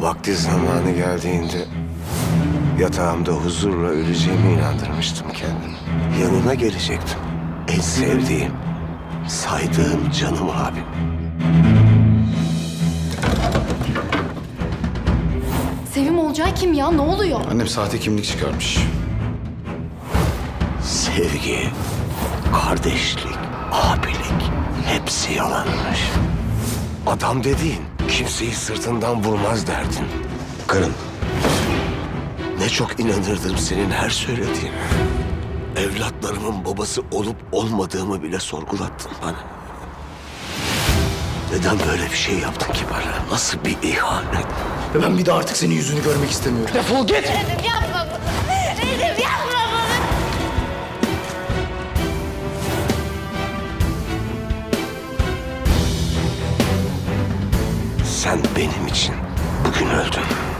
Vakti zamanı geldiğinde yatağımda huzurla öleceğime inandırmıştım kendimi. Yanına gelecektim. En sevdiğim, saydığım canım abim. Sevim Olcay kim ya? Ne oluyor? Annem sahte kimlik çıkarmış. Sevgi, kardeşlik, abilik hepsi yalanmış. Adam dediğin kimseyi sırtından vurmaz derdin. Karın. Ne çok inanırdım senin her söylediğine. Evlatlarımın babası olup olmadığımı bile sorgulattın bana. Neden böyle bir şey yaptın ki bana? Nasıl bir ihanet? Ve ben bir de artık senin yüzünü görmek istemiyorum. Defol git! Yapma Sen benim için bugün öldün.